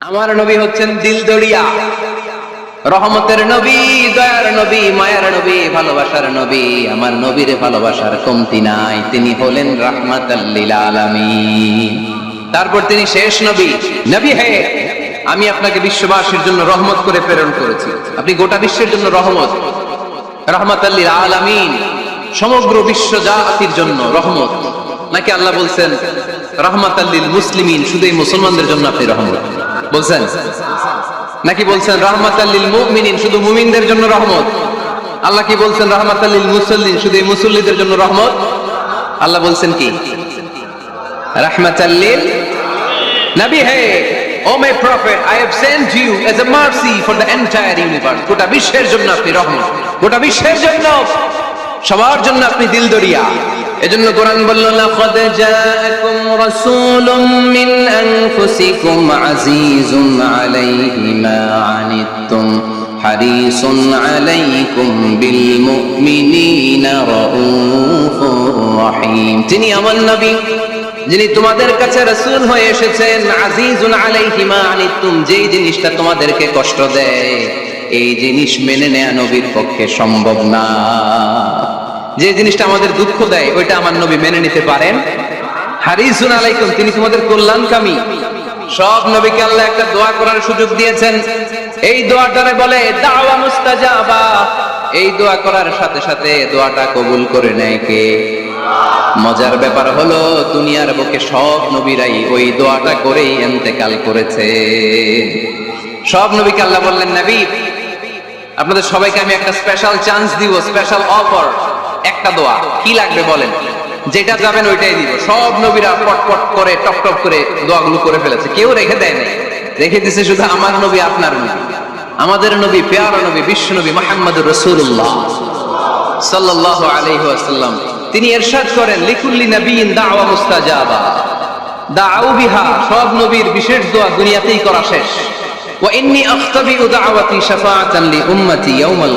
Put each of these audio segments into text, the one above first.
আমার নবী হচ্ছেন দিলদরিয়া। রহমতের নবী, দয়ার নবী, মায়ার নবী, ভালোবাসার নবী। আমার নবীর ভালোবাসার কমতি নাই, তিনি হলেন আলামিন। তারপর তিনি শেষ নবী। নবী হে, আমি আপনাকে বিশ্ববাসীর জন্য রহমত করে প্রেরণ করেছি। আপনি গোটা বিশ্বের জন্য রহমত। রহমাতাল্লিল আলামিন, সমগ্র বিশ্ব জাতির জন্য রহমত। নাকি আল্লাহ বলছেন রহমাতাল্লিল মুসলিমিন, শুধু এই মুসলমানদের জন্য আপনি রহমত। বলছেন? নাকি বলছেন রহমাতাল্লিল মুমিনিন শুধু মুমিনদের জন্য রহমত? আল্লাহ কি বলছেন রহমাতাল্লিল মুসল্লিন শুধু মুসল্লিদের জন্য রহমত? আল্লাহ বলছেন কি? রহমাতাল্লিল নবী, হে, O my prophet, I have sent you as a mercy for the entire universe. গোটা বিশ্বের জন্য আপনি রহমত। গোটা বিশ্বের জন্য, সবার জন্য আপনি দিলদরিয়া। এজন্য কোরআন বলল, লাকাদ জাআকুম রাসূলুম মিন আনফুসিকুম আজিজুন আলাইহি মা আনিতুম হারিসুন আলাইকুম বিল মুমিনিনা রাউফুর রহিম। তিনি আমার নবী, যিনি তোমাদের কাছে রাসূল হয়ে এসেছেন আজিজুন আলাইহি মা আনিতুম যেই জিনিসটা তোমাদেরকে কষ্ট দেয়, এই জিনিস মেনে নেয়া নবীর পক্ষে সম্ভব না। যে জিনিসটা আমাদের দুঃখ দেয়, ওইটা আমার নবী মেনে নিতে পারেন। হারিসুন আলাইকুম, তিনি তোমাদের কল্যাণকামী। সব নবীকে আল্লাহ একটা দোয়া করার সুযোগ দিয়েছেন। এই দোয়াটারে বলে, দাওয়া মুস্তাজাবা। এই দোয়া করার সাথে সাথে দোয়াটা কবুল করে নেয় কে? মজার ব্যাপার হলো, দুনিয়ার বুকে সব নবীরাই ওই দোয়াটা করেই এন্তেকাল করেছে। সব নবীকে আল্লাহ বললেন, নবী, আপনাদের সবাইকে আমি একটা স্পেশাল চান্স দিব স্পেশাল অফার একটা দোয়া, কি লাগবে বলেন? যেটা যাবেন ওইটাই দিব। সব নবীরা পট পট করে টপ টপ করে দোয়াগুলো করে ফেলেছে। কেউ রেখে দেয় নাই। রেখে দিছে শুধু আমার নবী, আপনার নবী। আমাদের নবী, পেয়ারা নবী, বিশ্ব নবী মোহাম্মদ রসুল্লাহ সাল্লাল্লাহু আলাইহি ওয়াসাল্লাম। তিনি ইরশাদ করেন, লিকুল্লি নবীন দাওয়া মুস্তাজাবা। বিহা, সব নবীর বিশেষ দোয়া দুনিয়াতেই করা শেষ। ওয়া ইন্নী আখতাবিউ দাওয়াতি শাফাআতান লি উম্মতি ইয়াউমাল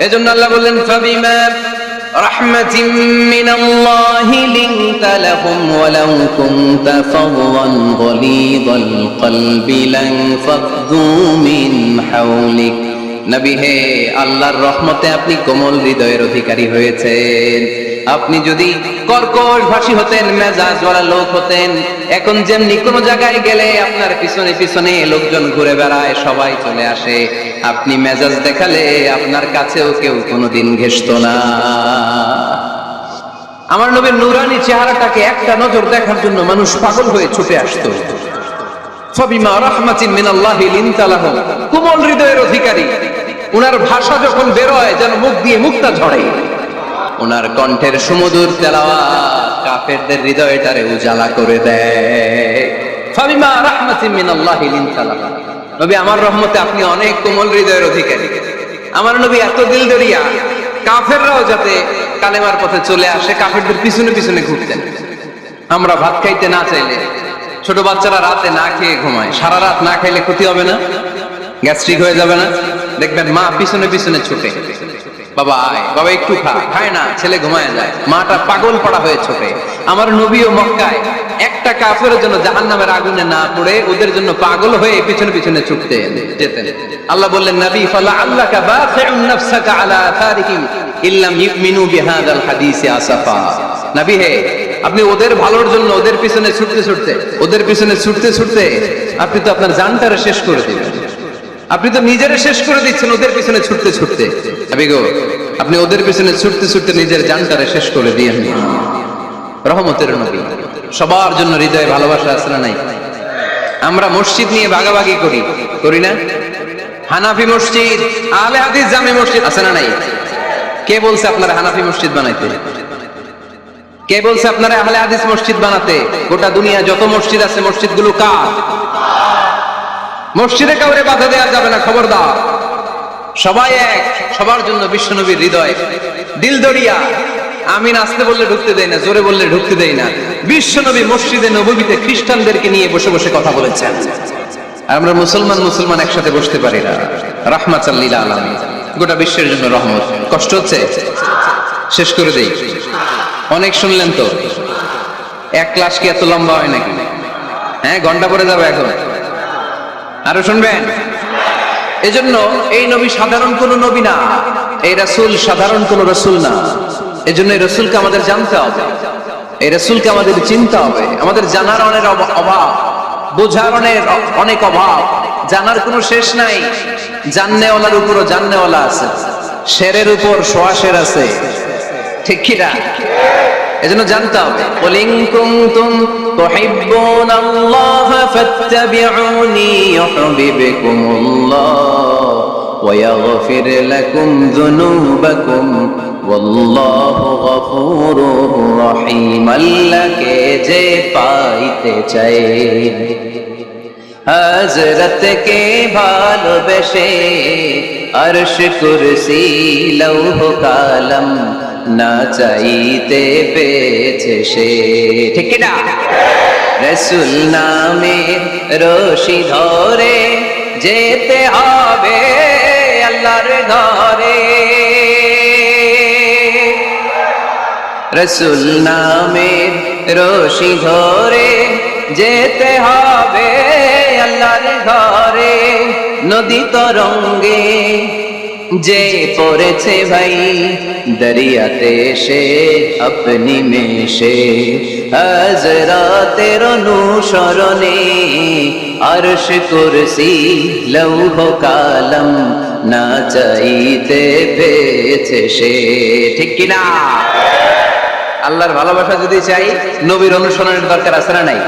এজন্য আল্লাহ বললেন ফাবিমা رحمة من الله لنت لهم ولو كنت فظا غليظ القلب لانفضوا من حولك নবী হে আল্লাহর রহমতে আপনি কোমল হৃদয়ের অধিকারী হয়েছেন আপনি যদি কর্কশ ভাষী হতেন মেজাজ ওয়ালা লোক হতেন, এখন যেমনি কোন জায়গায় গেলে আপনার পিছনে পিছনে লোকজন ঘুরে বেড়ায়, সবাই চলে আসে। আপনি মেজাজ দেখালে আপনার কাছেও কেউ কোনোদিন ঘেসত না। আমার নবীর নুরানি চেহারাটাকে একটা নজর দেখার জন্য মানুষ পাগল হয়ে ছুটে আসতো। ফবিমা রাহমাতিন মিনাল্লাহি লিনতা লাহুম কোমল হৃদয়ের অধিকারী। উনার ভাষা যখন বেরোয়, যেন মুখ দিয়ে মুক্তা ঝরে। ওনার কণ্ঠের সুমধুর তেলাওয়াত কাফেরদের হৃদয়টারে উজালা করে দেয়। আমার রহমতে আপনি অনেক কোমল হৃদয়ের অধিকারী। আমার নবী এত দিল দরিয়া, কাফেররাও যাতে কালেমার পথে চলে আসে, কাফেরদের পিছনে পিছনে ঘুরতেন আমরা ভাত খাইতে না চাইলে, ছোট বাচ্চারা রাতে না খেয়ে ঘুমায়, সারা রাত না খাইলে ক্ষতি হবে না, গ্যাস্ট্রিক হয়ে যাবে না। দেখবেন মা পিছনে পিছনে ছুটে। বাবা আয়, বাবা একটু খা। খায় না, ছেলে ঘুমায় যায় মাটা পাগল পড়া হয়ে ছোটে। আমার নবী ও মক্কায়। একটা জন্য জাহান নামের আগুনে না পড়ে ওদের জন্য পাগল হয়ে পিছনে পিছনে ছুটতে যেতেন। আল্লাহ বললেন, নবী ফালা আল্লাহকা বাখিউন নাফসাকা আলা আথারিহিম ইল্লাম ইউমিনু বিহাদাল আসাফা। নবী হে, আপনি ওদের ভালোর জন্য ওদের পিছনে ছুটতে ছুটতে, ওদের পিছনে ছুটতে ছুটতে আপনি তো আপনার জানটারে শেষ করে দিবেন আপনি তো নিজেরে শেষ করে দিচ্ছেন ওদের পিছনে ছুটতে ছুটতে। আপনি ওদের পিছনে ছুটতে ছুটতে নিজের জানটারে শেষ করে দিয়ে রহমতের নবী, সবার জন্য হৃদয়ে ভালোবাসা না নাই? আমরা মসজিদ নিয়ে ভাগাভাগি করি করি না? হানাফি মসজিদ আলে হাদিস জামে মসজিদ আছে না নাই? কে বলছে আপনারা হানাফি মসজিদ বানাইতে? কে বলছে আপনারা আহলে হাদিস মসজিদ বানাতে? গোটা দুনিয়া যত মসজিদ আছে মসজিদগুলো কার? মসজিদে কাউরে বাধা দেওয়া যাবে না, খবরদার। সবাই এক, সবার জন্য বিশ্বনবীর হৃদয়। দিল দরিয়া আমি নাচতে বললে ঢুকতে দেই না, জোরে বললে ঢুকতে দেই না। বিশ্বনবী মসজিদে নবীতে খ্রিস্টানদেরকে নিয়ে বসে বসে কথা বলেছেন। আর আমরা মুসলমান মুসলমান একসাথে বসতে পারি না। রাহমাত আলামী গোটা বিশ্বের জন্য রহমত। কষ্ট হচ্ছে? শেষ করে দেই। অনেক শুনলেন তো? এক ক্লাস কি এত লম্বা হয় নাকি? হ্যাঁ ঘণ্টা পরে যাবে এখন। আরও শুনবেন? এজন্য এই নবী সাধারণ কোন নবী না, এই রাসূল সাধারণ কোন রাসূল না। এজন্য এই রসুলকে আমাদের জানতে হবে, এই রাসূলকে আমাদের চিনতে হবে। আমাদের জানার অনেক অভাব, বোঝার অনেক অনেক অভাব। জানার কোনো শেষ নাই। জাননেওয়ালার উপরও জাননেওয়ালা আছে। শেরের উপর সোয়া শের আছে। ঠিক কিনা এজন্য জানতাম বলিং কুমতুম তুহিব্বুন আল্লাহ ফাত্তাবিউনি ইউহিব্বুকুম আল্লাহ ওয়া ইয়াগফির লাকুম যুনুবাকুম ওয়াল্লাহু গফুরুর রহিম, আল্লাহকে যে পাইতে চাই। হজরতকে ভালোবেসে আরশ কুরসি লৌহ কালম না চাইতে পেয়েছে সে। ঠিক না রসুল নামে রশি ধরে যেতে হবে আল্লাহর ঘরে। রসুল নামের রশি ধরে যেতে হবে আল্লাহর ঘরে। নদী তরঙ্গে যে পড়েছে ভাই, দরিয়াতে সে আপনি মেশে। হজরাতের অনুসরণে আরশ কুরসি, লৌহ কালম না চাইতে পেয়েছে সে। ঠিক কিনা? আল্লাহর ভালোবাসা যদি চাই, নবীর অনুসরণের দরকার আছে না নাই?